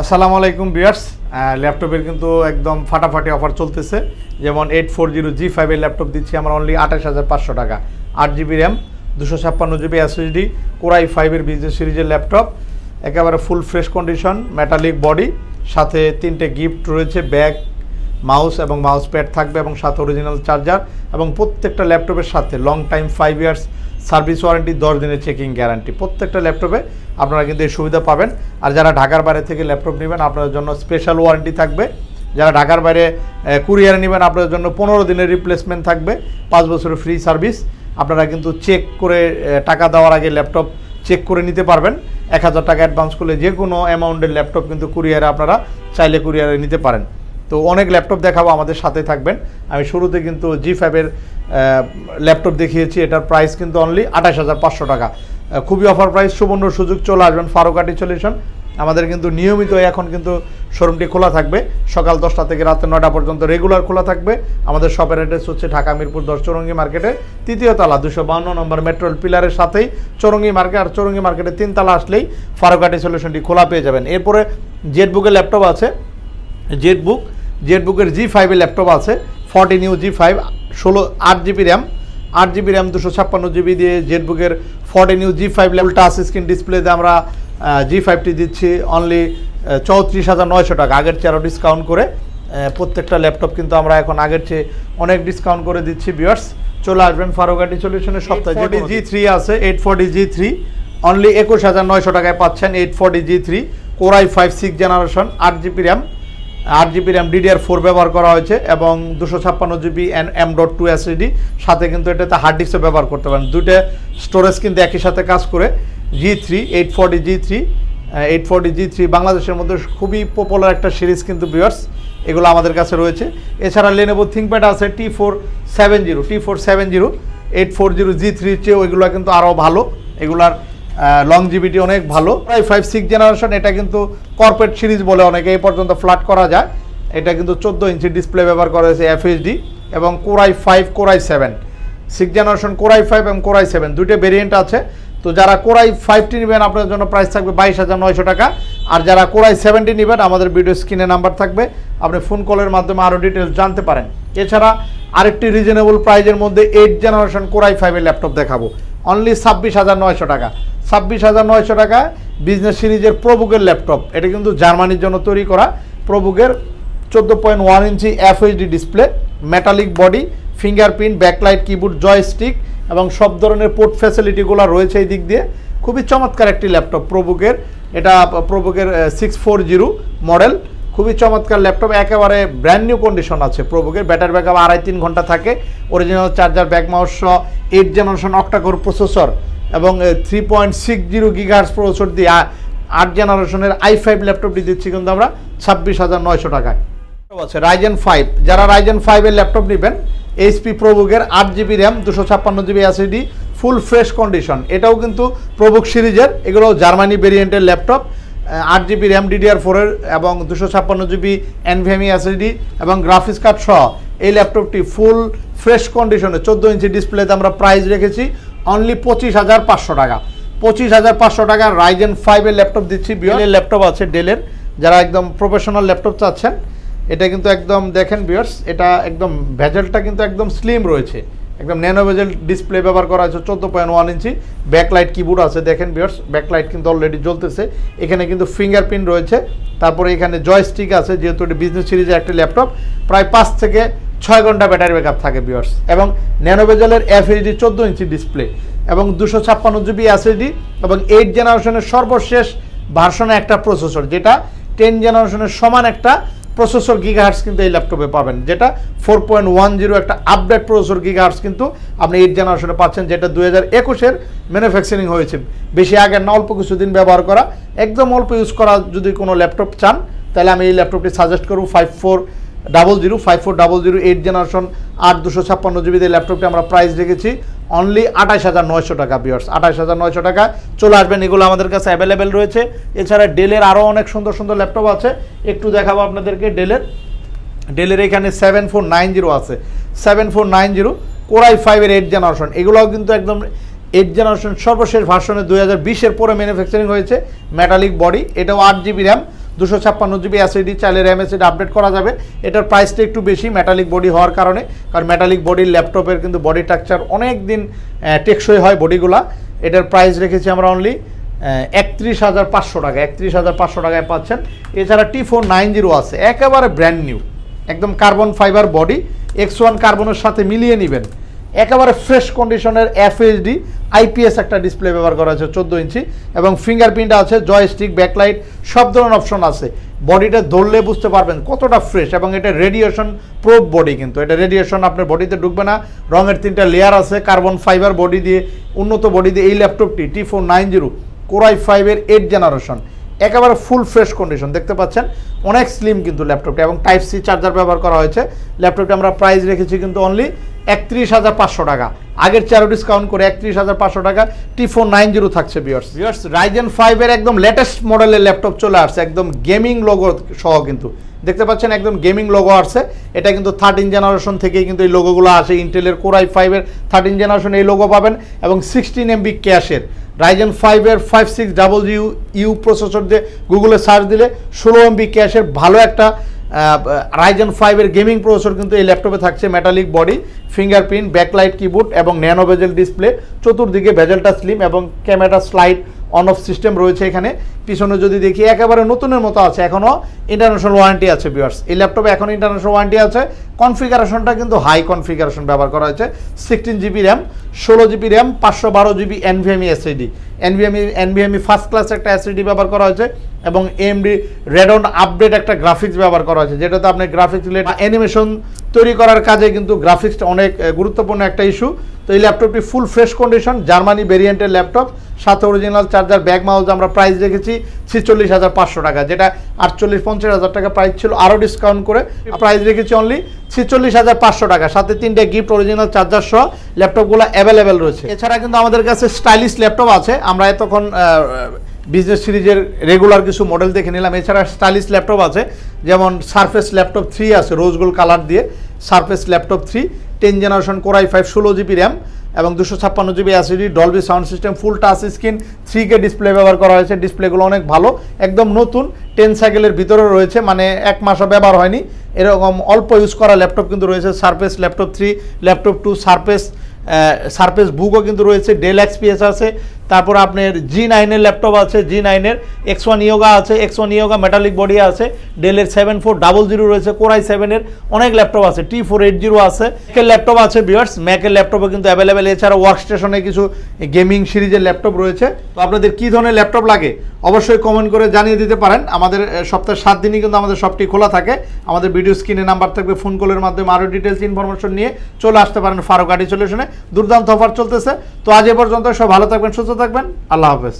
আসসালামু আলাইকুম বিয়ার্স ল্যাপটপের কিন্তু একদম ফাটাফাটি অফার চলতেছে। যেমন এইট ফোর জিরো জি ফাইভের ল্যাপটপ দিচ্ছি আমরা অনলি আঠাশ হাজার পাঁচশো টাকা। আট জিবি র্যাম, দুশো ছাপ্পান্ন জিবি এসএসডি কোরাই ফাইভের বিজনেস সিরিজের ল্যাপটপ, একেবারে full fresh condition metallic body সাথে তিনটে গিফট রয়েছে ব্যাগ মাউস এবং মাউস প্যাড থাকবে এবং সাথে অরিজিনাল চার্জার এবং প্রত্যেকটা ল্যাপটপের সাথে long time five years service warranty, দশ দিনের চেকিং গ্যারান্টি। প্রত্যেকটা ল্যাপটপে আপনারা কিন্তু এই সুবিধা পাবেন। আর যারা ঢাকার বাইরে থেকে ল্যাপটপ নেবেন, আপনাদের জন্য স্পেশাল ওয়ারেন্টি থাকবে। যারা ঢাকার বাইরে কুরিয়ারে নেবেন, আপনাদের জন্য পনেরো দিনের রিপ্লেসমেন্ট থাকবে, পাঁচ বছরের ফ্রি সার্ভিস আপনারা কিন্তু চেক করে টাকা দেওয়ার আগে ল্যাপটপ চেক করে নিতে পারবেন। এক হাজার টাকা অ্যাডভান্স করলে যে কোনো অ্যামাউন্টের ল্যাপটপ কিন্তু কুরিয়ারে আপনারা চাইলে কুরিয়ারে নিতে পারেন। তো অনেক ল্যাপটপ দেখাবো, আমাদের সাথে থাকবেন। আমি শুরুতে কিন্তু জি ফাইভের ল্যাপটপ দেখিয়েছি, এটার প্রাইস কিন্তু অনলি আঠাশ হাজার পাঁচশো টাকা। খুবই অফার প্রাইস সুবর্ণ সুযোগ, চলে আসবেন ফারুকাটি সলিউশন আমাদের কিন্তু নিয়মিত এখন কিন্তু শোরুমটি খোলা থাকবে। সকাল দশটা থেকে রাত নয়টা পর্যন্ত রেগুলার খোলা থাকবে। আমাদের শপের অ্যাড্রেস হচ্ছে ঢাকা মিরপুর দশ চৌরঙ্গি মার্কেটের তৃতীয় তলা, দুশো বান্ন নম্বর মেট্রোল পিলারের সাথেই চৌরঙ্গি মার্কেট আর চৌরঙ্গি মার্কেটের তিন তলা আসলেই ফারুকাটি সলিউশনটি খোলা পেয়ে যাবেন। এরপরে জেট বুকের ল্যাপটপ আছে। জেট বুক জেট বুকের জি ফাইভের ল্যাপটপ আছে ফর্টি নিউ জি ফাইভ ষোলো আট জিবি র্যাম আট জিবি র্যাম দুশো ছাপ্পান্ন জিবি দিয়ে জেট বুকের forty new G five level touch screen ডিসপ্লেতে আমরা জি ফাইভটি দিচ্ছি অনলি চৌত্রিশ হাজার নয়শো টাকা আগের চেয়ে আরও ডিসকাউন্ট করে প্রত্যেকটা ল্যাপটপ কিন্তু আমরা এখন আগের চেয়ে অনেক ডিসকাউন্ট করে দিচ্ছি বিয়ার্স চলে আসবেন ফারুকাটি সলিউশনের সপ্তাহে। জি থ্রি আছে eight forty G three only একুশ হাজার নয়শো টাকায় পাচ্ছেন eight forty G three core i five six generation আট জিবি র্যাম আট জিবি র্যাম ডিডিআর ফোর ব্যবহার করা হয়েছে এবং দুশো ছাপ্পান্ন GB M dot two SSD সাথে কিন্তু এটাতে হার্ড ডিস্কও ব্যবহার করতে পারেন। দুটো স্টোরেজ কিন্তু একই সাথে কাজ করে। G three eight forty G three eight forty G three বাংলাদেশের মধ্যে খুবই পপুলার একটা সিরিজ কিন্তু বিয়ার্স এগুলো আমাদের কাছে রয়েছে। এছাড়া লেনেভো থিঙ্কপ্যাড আছে T four seven zero T four seven zero eight four zero G থ্রির চেয়েও এগুলো কিন্তু আরও ভালো। এগুলার লংজিভিটি অনেক ভালো। প্রায় ফাইভ সিক্স জেনারেশন এটা কিন্তু কর্পোরেট সিরিজ বলে অনেকে এই পর্যন্ত ফ্ল্যাট করা যায়। এটা কিন্তু চোদ্দ ইঞ্চি ডিসপ্লে ব্যবহার করা হয়েছে এফএইচডি এবং core i five core i seven six generation core i five এবং কোরাই সেভেন দুইটা ভেরিয়েন্ট আছে। তো যারা কোরাই ফাইভটি নেবেন আপনার জন্য প্রাইস থাকবে বাইশ হাজার নয়শো টাকা। আর যারা কোরাই সেভেনটি নেবেন, আমাদের ভিডিও স্ক্রিনে নাম্বার থাকবে। আপনি ফোন কলের মাধ্যমে আরও ডিটেলস জানতে পারেন। এছাড়া আরেকটি রিজনেবল প্রাইজের মধ্যে এইট জেনারেশন কোরাই ফাইভের ল্যাপটপ দেখাবো। অনলি ছাব্বিশ হাজার নয়শো টাকা। ছাব্বিশ হাজার নয়শো টাকা বিজনেস সিরিজের প্রবুকের ল্যাপটপ এটা কিন্তু জার্মানির জন্য তৈরি করা। প্রবুকের চোদ্দ point one inch FHD display metallic body fingerprint backlight keyboard joystick এবং সব ধরনের পোর্ট ফ্যাসিলিটিগুলো রয়েছে এই দিক দিয়ে। খুবই চমৎকার একটি ল্যাপটপ প্রবুকের এটা প্রবুকের সিক্স ফোর জিরো মডেল খুবই চমৎকার ল্যাপটপ একেবারে ব্র্যান্ড নিউ কন্ডিশন আছে প্রবুকের ব্যাটারি ব্যাকআপ আড়াই তিন ঘণ্টা থাকে। Original charger back mouse eight generation octacore processor এবং three point six zero gigahertz processor দিয়ে আট জেনারেশনের আই ফাইভ ল্যাপটপটি দিচ্ছি কিন্তু আমরা ছাব্বিশ হাজার নয়শো টাকায়। আছে রাইজেন ফাইভ যারা রাইজেন ফাইভের ল্যাপটপ নেবেন এইচপি প্রবুকের আট জিবি র্যাম দুশো ছাপ্পান্ন GB SSD full fresh condition এটাও কিন্তু প্রবুক সিরিজের এগুলো জার্মানি ভেরিয়েন্টের ল্যাপটপ আট জিবি র্যাম ডিডিআর ফোরের এবং দুশো ছাপ্পান্ন জিবি এনভিএমই এসএসডি এবং গ্রাফিক্স কার্ড সহ এই ল্যাপটপটি ফুল ফ্রেশ কন্ডিশনে চোদ্দ ইঞ্চি ডিসপ্লেতে আমরা প্রাইস রেখেছি। অনলি পঁচিশ হাজার পাঁচশো টাকা। পঁচিশ হাজার পাঁচশো টাকা রাইজেন ফাইভের ল্যাপটপ দিচ্ছি বিএলের ল্যাপটপ আছে ডেলের যারা একদম প্রফেশনাল ল্যাপটপ চাচ্ছেন, এটা কিন্তু একদম দেখেন বিয়ার্স এটা একদম ভেজেলটা কিন্তু একদম স্লিম রয়েছে। একদম ন্যানো ভেজেল ডিসপ্লে ব্যবহার করা হয়েছে চোদ্দ point one inch backlight keyboard আছে, দেখেন বিয়ার্স ব্যাকলাইট কিন্তু অলরেডি জ্বলতেছে। এখানে কিন্তু ফিঙ্গারপ্রিন্ট রয়েছে, তারপরে এখানে জয়স্টিক আছে, যেহেতু এটি বিজনেস সিরিজের একটা ল্যাপটপ প্রায় পাঁচ থেকে ছয় ঘণ্টা ব্যাটারি ব্যাকআপ থাকে বিয়ার্স এবং ন্যানো ভেজেলের এফএইচডি চোদ্দ ইঞ্চি ডিসপ্লে এবং দুশো ছাপ্পান্ন জিবি এসএসডি এবং এইট জেনারেশনের সর্বশেষ ভার্সনে একটা প্রসেসর যেটা টেন জেনারেশনের সমান একটা প্রসেসর গিগাহার্স কিন্তু এই ল্যাপটপে পাবেন, যেটা ফোর পয়েন্ট ওয়ান জিরো একটা আপডেট প্রসেসর গিগাহার্স কিন্তু আপনি এইট জেনারেশনে পাচ্ছেন, যেটা দুই হাজার একুশের ম্যানুফ্যাকচারিং হয়েছে। বেশি আগে না, অল্প কিছুদিন ব্যবহার করা। একদম অল্প ইউজ করা যদি কোনো ল্যাপটপ চান, তাহলে আমি এই ল্যাপটপটি সাজেস্ট করব five four double zero five four double zero eight generation আট দুশো ছাপ্পান্ন জিবিতে ল্যাপটপটি আমরা প্রাইস রেখেছি। অনলি আঠাশ হাজার নয়শো টাকা বিয়ার্স আঠাশ হাজার নয়শো টাকা। চলে আসবেন, এগুলো আমাদের কাছে অ্যাভেলেবেল রয়েছে। এছাড়া ডেলের আরও অনেক সুন্দর সুন্দর ল্যাপটপ আছে। একটু দেখাবো আপনাদেরকে ডেলের ডেলের এখানে সেভেন ফোর নাইন জিরো আছে। Seven four nine zero core i ফাইভের এইট জেনারেশন এগুলোও কিন্তু একদম এইট জেনারেশন সর্বশেষ ভার্সনে দুই হাজার বিশের পরে ম্যানুফ্যাকচারিং হয়েছে। মেটালিক বডি এটাও আট জিবি র্যাম দুশো ছাপ্পান্ন জিবি অ্যাসিডি চাইলে র্যাম এসিড আপডেট করা যাবে। এটার প্রাইসটা একটু বেশি মেটালিক বডি হওয়ার কারণে। কারণ মেটালিক বডির ল্যাপটপের কিন্তু বডি স্ট্রাকচার অনেক দিন টেকসই হয় বডিগুলা এটার প্রাইস রেখেছি আমরা অনলি একত্রিশ হাজার পাঁচশো টাকা, একত্রিশ হাজার পাঁচশো টাকায় পাচ্ছেন। এছাড়া টি ফোর নাইন জিরো আছে, একেবারে ব্র্যান্ড নিউ একদম carbon fibre body X one কার্বনের সাথে মিলিয়ে নেবেন। একেবারে ফ্রেশ কন্ডিশনের এফএইচডি আইপিএস একটা ডিসপ্লে ব্যবহার করা হয়েছে চোদ্দ ইঞ্চি, এবং ফিঙ্গারপ্রিন্ট আছে জয়স্টিক ব্যাকলাইট সব ধরনের অপশন আছে। বডিটা ধরলে বুঝতে পারবেন কতটা ফ্রেশ এবং এটা রেডিয়েশন প্রোব বডি কিন্তু। এটা রেডিয়েশন আপনার বডিতে ঢুকবে না। রঙের তিনটা লেয়ার আছে কার্বন ফাইবার বডি দিয়ে, উন্নত বডি দিয়ে। এই ল্যাপটপটি T four nine zero core i ফাইভের এইট জেনারেশন একেবারে ফুল ফ্রেশ কন্ডিশন দেখতে পাচ্ছেন? অনেক স্লিম কিন্তু ল্যাপটপটা এবং টাইপ সি চার্জার ব্যবহার করা হয়েছে। ল্যাপটপটা আমরা প্রাইস রেখেছি কিন্তু অনলি একত্রিশ হাজার পাঁচশো টাকা। আগের চেয়ারও ডিসকাউন্ট করে একত্রিশ হাজার পাঁচশো টাকা। টি ফোর নাইন জিরো থাকছে বিয়ার্স বিয়ার্স রাইজেন ফাইভের একদম লেটেস্ট মডেলের ল্যাপটপ চলে আসছে, একদম গেমিং লোগো সহ কিন্তু। দেখতে পাচ্ছেন, একদম গেমিং লোগো আসছে। এটা কিন্তু থার্টিন জেনারেশন থেকেই কিন্তু এই লোগোগুলো আসে। ইন্টেলের কোরাই ফাইভের থার্টিন জেনারেশন এই লোগো পাবেন এবং সিক্সটিন এমবি ক্যাশের রাইজেন ফাইভের five six double U U processor দিয়ে গুগলে সার্চ দিলে ষোলো এমবি ক্যাশের ভালো একটা রাইজেন ফাইভের গেমিং প্রসেসর কিন্তু এই ল্যাপটপে থাকছে metallic body fingerprint backlight keyboard এবং ন্যানো ভেজেল ডিসপ্লে চতুর্দিকে ভেজেলটা স্লিম এবং camera slide on off system রয়েছে এখানে। পিছনে যদি দেখি একেবারে নতুনের মতো আছে এখনও ইন্টারন্যাশনাল ওয়ারেন্টি আছে বিয়ার্স এই ল্যাপটপে এখন ইন্টারন্যাশনাল ওয়ারেন্টি আছে। কনফিগারেশনটা কিন্তু হাই কনফিগারেশন ব্যবহার করা হয়েছে। সিক্সটিন জিবি র্যাম ষোলো জিবি র্যাম পাঁচশো বারো GB NVMe SSD NVMe NVMe first class একটা এসএডি ব্যবহার করা হয়েছে এবং এমডি রেডন আপডেট একটা গ্রাফিক্স ব্যবহার করা হয়েছে। যেটাতে আপনি গ্রাফিক্স রিলেটেড অ্যানিমেশন তৈরি করার কাজে কিন্তু গ্রাফিক্সটা অনেক গুরুত্বপূর্ণ একটা ইস্যু তো এই ল্যাপটপটি ফুল ফ্রেশ কন্ডিশন জার্মানি ভেরিয়েন্টের ল্যাপটপ সাথে অরিজিনাল চার্জার ব্যাগ মাউস আমরা প্রাইস রেখেছি ছিচল্লিশ হাজার পাঁচশো টাকা, যেটা আটচল্লিশ, পঞ্চাশ হাজার টাকা প্রাইস ছিল আরও ডিসকাউন্ট করে প্রাইস রেখেছি অনলি ছিচল্লিশ হাজার পাঁচশো টাকা। সাথে তিনটে গিফট অরিজিনাল চার্জার সহ ল্যাপটপগুলো অ্যাভেলেবেল রয়েছে। এছাড়া কিন্তু আমাদের কাছে স্টাইলিশ ল্যাপটপ আছে, আমরা এতক্ষণ বিজনেস সিরিজের রেগুলার কিছু মডেল দেখে নিলাম। এছাড়া স্টাইলিশ ল্যাপটপ আছে, যেমন সারফেস ল্যাপটপ থ্রি আছে রোজ গোল্ড কালার দিয়ে Surface laptop three ten generation core i five ষোলো জিবি র্যাম এবং দুশো ছাপ্পান্ন GB SSD Dolby sound system full touch screen three K display ব্যবহার করা হয়েছে ডিসপ্লেগুলো অনেক ভালো। একদম নতুন টেন সাইকেলের ভিতরে রয়েছে মানে এক মাসও ব্যবহার হয়নি। এরকম অল্প ইউজ করা ল্যাপটপ কিন্তু রয়েছে Surface laptop three laptop two Surface surface বুকও কিন্তু রয়েছে ডেল এক্সপিএস আছে তারপর আপনার জি নাইনের ল্যাপটপ আছে জি নাইনের এক্স ওয়ান ইয়োগা আছে X one Yoga metallic body আছে ডেলের সেভেন ফোর ডাবল জিরো রয়েছে কোরাই সেভেনের অনেক ল্যাপটপ আছে টি ফোর এইট জিরো আছে। ম্যাকের ল্যাপটপ আছে বিয়ার্স ম্যাকের ল্যাপটপও কিন্তু অ্যাভেলেবেল এছাড়া ওয়ার্ক স্টেশনে কিছু গেমিং সিরিজের ল্যাপটপ রয়েছে। তো আপনাদের কী ধরনের ল্যাপটপ লাগে? অবশ্যই কমেন্ট করে জানিয়ে দিতে পারেন। আমাদের সপ্তাহে সাত দিনই কিন্তু আমাদের শপটি খোলা থাকে। আমাদের ভিডিও স্ক্রিনে নাম্বার থাকবে ফোন কলের মাধ্যমে আরও ডিটেলস ইনফরমেশন নিয়ে চলে আসতে পারেন ফারুক আডি সলিউশনে দুর্দান্ত অফার চলতেছে। তো আজ এ পর্যন্ত সব ভালো থাকবেন, সুস্থ থাকবেন আল্লাহ হাফেজ।